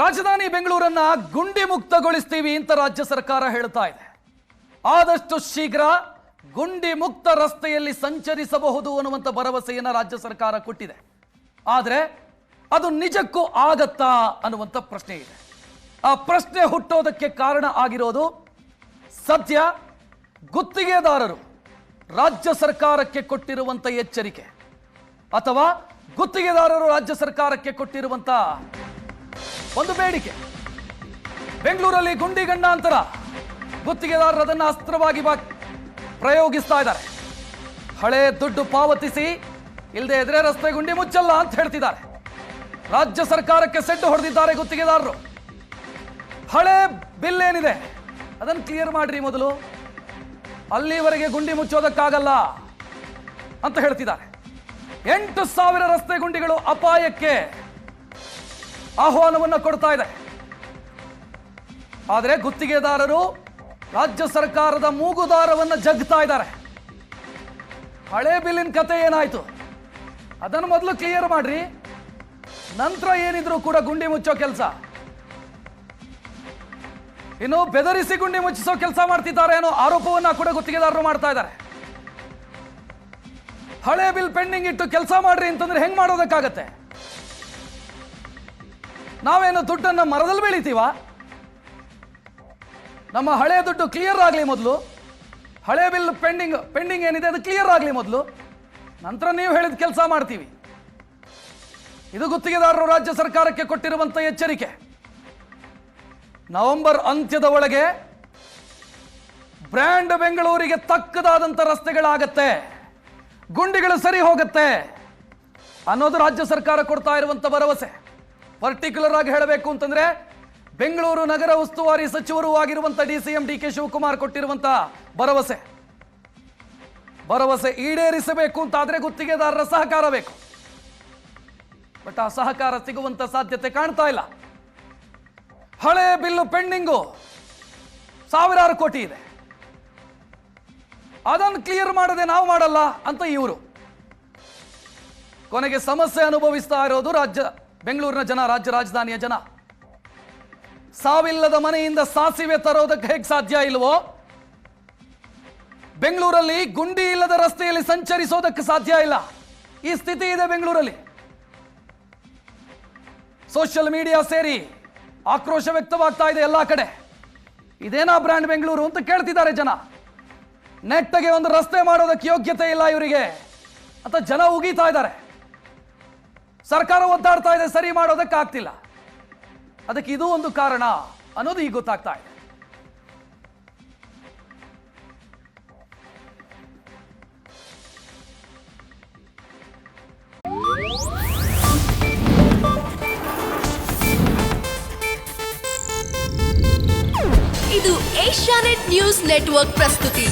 ರಾಜಧಾನಿ ಬೆಂಗಳೂರನ್ನ ಗುಂಡಿ ಮುಕ್ತಗೊಳಿಸ್ತೀವಿ ಅಂತ ರಾಜ್ಯ ಸರ್ಕಾರ ಹೇಳ್ತಾ ಇದೆ. ಆದಷ್ಟು ಶೀಘ್ರ ಗುಂಡಿ ಮುಕ್ತ ರಸ್ತೆಯಲ್ಲಿ ಸಂಚರಿಸಬಹುದು ಅನ್ನುವಂಥ ಭರವಸೆಯನ್ನು ರಾಜ್ಯ ಸರ್ಕಾರ ಕೊಟ್ಟಿದೆ. ಆದರೆ ಅದು ನಿಜಕ್ಕೂ ಆಗತ್ತಾ ಅನ್ನುವಂಥ ಪ್ರಶ್ನೆ ಇದೆ. ಆ ಪ್ರಶ್ನೆ ಹುಟ್ಟೋದಕ್ಕೆ ಕಾರಣ ಆಗಿರೋದು ಸದ್ಯ ಗುತ್ತಿಗೆದಾರರು ರಾಜ್ಯ ಸರ್ಕಾರಕ್ಕೆ ಕೊಟ್ಟಿರುವಂಥ ಎಚ್ಚರಿಕೆ ಅಥವಾ ಗುತ್ತಿಗೆದಾರರು ರಾಜ್ಯ ಸರ್ಕಾರಕ್ಕೆ ಕೊಟ್ಟಿರುವಂಥ ಒಂದು ಬೇಡಿಕೆ. ಬೆಂಗಳೂರಲ್ಲಿ ಗುಂಡಿ ಗಂಡಾಂತರ. ಗುತ್ತಿಗೆದಾರರು ಅದನ್ನು ಅಸ್ತ್ರವಾಗಿ ಪ್ರಯೋಗಿಸ್ತಾ ಇದ್ದಾರೆ. ಹಳೆ ದುಡ್ಡು ಪಾವತಿಸಿ ಇಲ್ಲದೆ ಎದುರೇ ರಸ್ತೆ ಗುಂಡಿ ಮುಚ್ಚಲ್ಲ ಅಂತ ಹೇಳ್ತಿದ್ದಾರೆ. ರಾಜ್ಯ ಸರ್ಕಾರಕ್ಕೆ ಸೆಡ್ಡು ಹೊಡೆದಿದ್ದಾರೆ ಗುತ್ತಿಗೆದಾರರು. ಹಳೆ ಬಿಲ್ ಏನಿದೆ? ಅದನ್ನು ಕ್ಲಿಯರ್ ಮಾಡ್ರಿ ಮೊದಲು. ಅಲ್ಲಿವರೆಗೆ ಗುಂಡಿ ಮುಚ್ಚೋದಕ್ಕಾಗಲ್ಲ ಅಂತ ಹೇಳ್ತಿದ್ದಾರೆ. ಎಂಟು ಸಾವಿರ ರಸ್ತೆ ಗುಂಡಿಗಳು ಅಪಾಯಕ್ಕೆ. ಆಹ್ವಾನವನ್ನು ಕೊಡ್ತಾ ಇದೆ. ಆದರೆ ಗುತ್ತಿಗೆದಾರರು ರಾಜ್ಯ ಸರ್ಕಾರದ ಮೂಗುದಾರವನ್ನು ಜಗ್ತಾ ಇದ್ದಾರೆ. ಹಳೆ ಬಿಲ್ಲಿನ ಕತೆ ಏನಾಯ್ತು? ಅದನ್ನು ಮೊದಲು ಕ್ಲಿಯರ್ ಮಾಡ್ರಿ. ನಂತರ ಏನಿದ್ರು ಕೂಡ ಗುಂಡಿ ಮುಚ್ಚೋ ಕೆಲಸ. ಇನ್ನು ಬೆದರಿಸಿ ಗುಂಡಿ ಮುಚ್ಚಿಸೋ ಕೆಲಸ ಮಾಡ್ತಿದ್ದಾರೆ ಅನ್ನೋ ಆರೋಪವನ್ನ ಕೂಡ ಗುತ್ತಿಗೆದಾರರು ಮಾಡ್ತಾ ಇದ್ದಾರೆ. ಹಳೆ ಬಿಲ್ ಪೆಂಡಿಂಗ್ ಇಟ್ಟು ಕೆಲಸ ಮಾಡ್ರಿ ಅಂತಂದ್ರೆ ಹೆಂಗ್ ಮಾಡೋದಕ್ಕಾಗತ್ತೆ? ನಾವೇನು ದುಡ್ಡನ್ನು ಮರದಲ್ಲಿ ಬೆಳಿತೀವ? ನಮ್ಮ ಹಳೆ ದುಡ್ಡು ಕ್ಲಿಯರ್ ಆಗಲಿ ಮೊದಲು. ಹಳೆ ಬಿಲ್ ಪೆಂಡಿಂಗ್ ಪೆಂಡಿಂಗ್ ಏನಿದೆ ಅದು ಕ್ಲಿಯರ್ ಆಗಲಿ ಮೊದಲು. ನಂತರ ನೀವು ಹೇಳಿದ ಕೆಲಸ ಮಾಡ್ತೀವಿ. ಇದು ಗುತ್ತಿಗೆದಾರರು ರಾಜ್ಯ ಸರ್ಕಾರಕ್ಕೆ ಕೊಟ್ಟಿರುವಂಥ ಎಚ್ಚರಿಕೆ. ನವೆಂಬರ್ ಅಂತ್ಯದ ಒಳಗೆ ಬ್ರ್ಯಾಂಡ್ ಬೆಂಗಳೂರಿಗೆ ತಕ್ಕದಾದಂಥ ರಸ್ತೆಗಳಾಗತ್ತೆ. ಗುಂಡಿಗಳು ಸರಿ ಹೋಗುತ್ತೆ ಅನ್ನೋದು ರಾಜ್ಯ ಸರ್ಕಾರ ಕೊಡ್ತಾ ಇರುವಂಥ ಭರವಸೆ. ಪರ್ಟಿಕ್ಯುಲರ್ ಆಗಿ ಹೇಳಬೇಕು ಅಂತಂದ್ರೆ, ಬೆಂಗಳೂರು ನಗರ ಉಸ್ತುವಾರಿ ಸಚಿವರು ಆಗಿರುವಂಥ D C M D K Shivakumar ಕೊಟ್ಟಿರುವಂತ ಭರವಸೆ. ಭರವಸೆ ಈಡೇರಿಸಬೇಕು ಅಂತಾದ್ರೆ ಗುತ್ತಿಗೆದಾರರ ಸಹಕಾರ ಬೇಕು. ಬಟ್ ಆ ಸಹಕಾರ ಸಿಗುವಂತ ಸಾಧ್ಯತೆ ಕಾಣ್ತಾ ಇಲ್ಲ. ಹಳೆ ಬಿಲ್ಲು ಪೆಂಡಿಂಗು ಸಾವಿರಾರು ಕೋಟಿ ಇದೆ. ಅದನ್ನು ಕ್ಲಿಯರ್ ಮಾಡದೆ ನಾವು ಮಾಡಲ್ಲ ಅಂತ ಇವರು. ಕೊನೆಗೆ ಸಮಸ್ಯೆ ಅನುಭವಿಸ್ತಾ ಇರೋದು ರಾಜ್ಯ. ಬೆಂಗಳೂರಿನ ಜನ, ರಾಜ್ಯ ರಾಜಧಾನಿಯ ಜನ. ಸಾವಿಲ್ಲದ ಮನೆಯಿಂದ ಸಾಸಿವೆ ತರೋದಕ್ಕೆ ಹೇಗೆ ಸಾಧ್ಯ ಇಲ್ವೋ? ಬೆಂಗಳೂರಲ್ಲಿ ಗುಂಡಿ ಇಲ್ಲದ ರಸ್ತೆಯಲ್ಲಿ ಸಂಚರಿಸೋದಕ್ಕೆ ಸಾಧ್ಯ ಇಲ್ಲ. ಈ ಸ್ಥಿತಿ ಇದೆ ಬೆಂಗಳೂರಲ್ಲಿ. ಸೋಷಿಯಲ್ ಮೀಡಿಯಾ ಸೇರಿ ಆಕ್ರೋಶ ವ್ಯಕ್ತವಾಗ್ತಾ ಇದೆ ಎಲ್ಲಾ ಕಡೆ. ಇದೇನಾ ಬ್ರ್ಯಾಂಡ್ ಬೆಂಗಳೂರು ಅಂತ ಕೇಳ್ತಿದ್ದಾರೆ ಜನ. ನೆಟ್ಟಗೆ ಒಂದು ರಸ್ತೆ ಮಾಡೋದಕ್ಕೆ ಯೋಗ್ಯತೆ ಇಲ್ಲ ಇವರಿಗೆ. ಅಂತ ಜನ ಉಗೀತಾ ಇದ್ದಾರೆ. ಸರ್ಕಾರ ಒದ್ದಾಡ್ತಾ ಇದೆ, ಸರಿ ಮಾಡೋದಕ್ಕಾಗ್ತಿಲ್ಲ. ಅದಕ್ಕೆ ಇದು ಒಂದು ಕಾರಣ ಅನ್ನೋದು ಈಗ ಗೊತ್ತಾಗ್ತಾ ಇದೆ. ಇದು ಏಷ್ಯಾನೆಟ್ ನ್ಯೂಸ್ ನೆಟ್ವರ್ಕ್ ಪ್ರಸ್ತುತಿ.